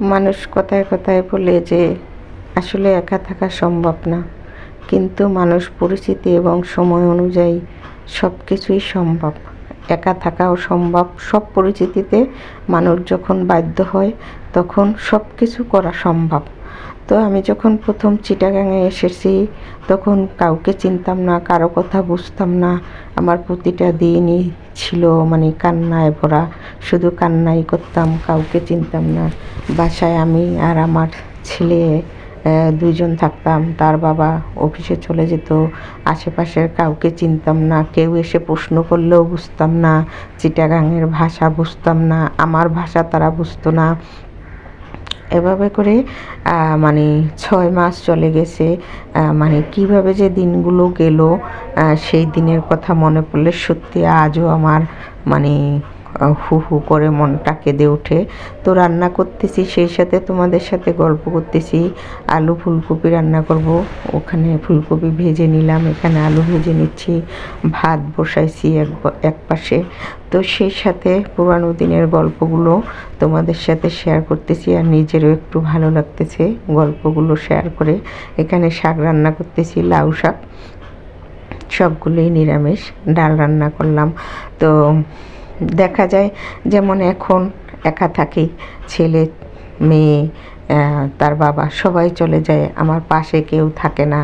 মানুষ কথায় কথায় বলে যে, আসলে একা থাকা সম্ভব না। কিন্তু মানুষ পরিচিতি এবং সময় অনুযায়ী সব কিছুই সম্ভব। একা থাকাও সম্ভব। সব পরিস্থিতিতে মানুষ যখন বাধ্য হয়, তখন সব কিছু করা সম্ভব। তো আমি যখন প্রথম চিটাগাঙে এসেছি, তখন কাউকে চিনতাম না, কারও কথা বুঝতাম না। আমার প্রতিটা দিনই ছিল মানে কান্নায় ভরা। শুধু কান্নাই করতাম, কাউকে চিনতাম না। বাসায় আমি আর আমার ছেলে দুইজন থাকতাম। তার বাবা অফিসে চলে যেত। আশেপাশের কাউকে চিনতাম না। কেউ এসে প্রশ্ন করলেও বুঝতাম না। চিটাগাঙের ভাষা বুঝতাম না। আমার ভাষা তারা বুঝতো না। এভাবে করে মানে ছয় মাস চলে গেছে। মানে কীভাবে যে দিনগুলো গেল সেই দিনের কথা মনে পড়লে সত্যি আজও আমার মানে হু হু করে মনটা কেঁদে ওঠে তো রান্না করতেছি, সেই সাথে তোমাদের সাথে গল্প করতেছি, আলু ফুলকপি রান্না করব। ওখানে ফুলকপি ভেজে নিলাম, এখানে আলু ভেজে নিচ্ছি, ভাত বসাইছি এক এক পাশে। তো সেই সাথে পুরানো দিনের গল্পগুলো তোমাদের সাথে শেয়ার করতেছি আর নিজেরও একটু ভালো লাগতেছে গল্পগুলো শেয়ার করে। এখানে শাক রান্না করতেছি, লাউ শাক, সবগুলোই নিরামিষ, ডাল রান্না করলাম। তো দেখা যায়, যেমন এখন একা থাকি, ছেলে, মেয়ে তার বাবা সবাই চলে যায়, আমার পাশে কেউ থাকে না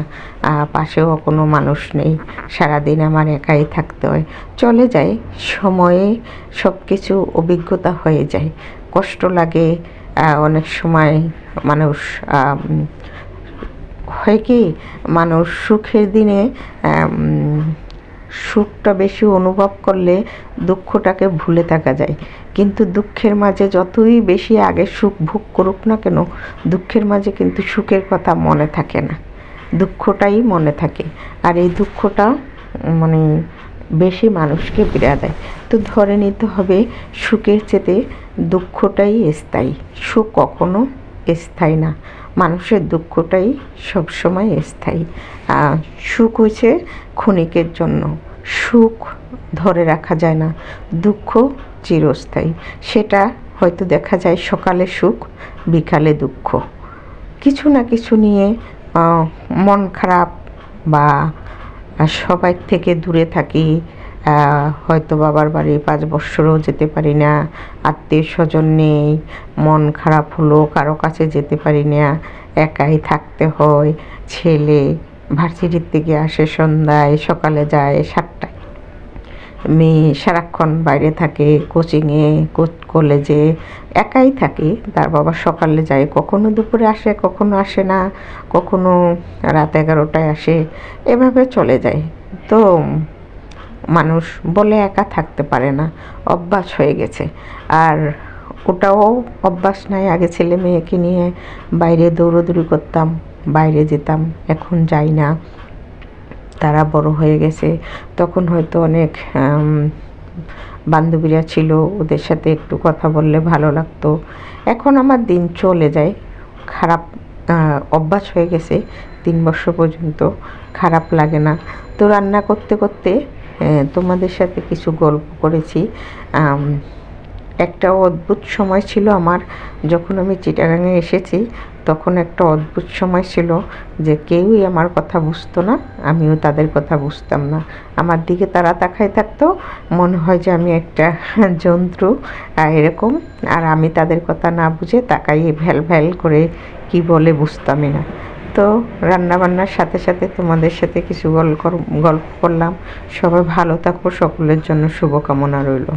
পাশেও কোনো মানুষ নেই, সারাদিন আমার একাই থাকতে হয়। চলে যায়, সময়ে সব কিছু অভিজ্ঞতা হয়ে যায়। কষ্ট লাগে অনেক সময় মানুষ হয় কি, মানুষ সুখের দিনে সুখটা বেশি অনুভব করলে দুঃখটাকে ভুলে থাকা যায়। কিন্তু দুঃখের মাঝে যতই বেশি আগে সুখ ভোগ করুক না কেন, দুঃখের মাঝে কিন্তু সুখের কথা মনে থাকে না। দুঃখটাই মনে থাকে। আর এই দুঃখটা মানে বেশি মানুষকে পীড়া দেয়। তো ধরে নিতে হবে, সুখের চেতে দুঃখটাই স্থায়ী। সুখ কখনো স্থায়ী না। মানুষের দুঃখটাই সবসময় স্থায়ী। সুখ হয়েছে ক্ষণিকের জন্য। সুখ ধরে রাখা যায় না। দুঃখ চিরস্থায়ী। সেটা হয়তো দেখা যায় সকালে সুখ, বিকালে দুঃখ। কিছু না কিছু নিয়ে মন খারাপ বা সবাই থেকে দূরে থাকি হয়তো বাবার বাড়ি পাঁচ বছরও যেতে পারি না, আত্মীয় স্বজন নেই, মন খারাপ হলো, কারও কাছে যেতে পারি না, একাই থাকতে হয়, ছেলে ভার্সিটির থেকে আসে সন্ধ্যায়, সকালে যায় সাতটায়। মেয়ে সারাক্ষণ বাইরে থাকে কোচিংয়ে কলেজে একাই থাকে, তার বাবা সকালে যায়, কখনো দুপুরে আসে, কখনো আসে না, কখনো রাত এগারোটায় আসে, এভাবে চলে যায়। তো মানুষ বলে একা থাকতে পারে না, অভ্যাস হয়ে গেছে। আর ওটাও অভ্যাস নাই, আগে ছেলে মেয়েকে নিয়ে বাইরে দৌড়োদৌড়ি করতাম, বাইরে যেতাম, এখন যাই না। তারা বড় হয়ে গেছে। তখন হয়তো অনেক বান্ধবীরা ছিল, ওদের সাথে একটু কথা বললে ভালো লাগতো। এখন আমার দিন চলে যায়। খারাপ অভ্যাস হয়ে গেছে তিন বছর পর্যন্ত। খারাপ লাগে না। তো রান্না করতে করতে তোমাদের সাথে কিছু গল্প করেছি। একটা অদ্ভুত সময় ছিল আমার, যখন আমি চিটাগাঙে এসেছি, তখন একটা অদ্ভুত সময় ছিল যে কেউই আমার কথা বুঝতো না, আমিও তাদের কথা বুঝতাম না। আমার দিকে তারা তাকায় থাকতো, মনে হয় যে আমি একটা জন্তু এরকম, আর আমি তাদের কথা না বুঝে তাকাইয়ে ভ্যাল ভ্যাল করে কি বলে বুঝতামই না। তো রান্নাবান্নার সাথে সাথে তোমাদের সাথে কিছু গল্প গল্প করলাম। সবাই ভালো থাকো, সকলের জন্য শুভকামনা রইল।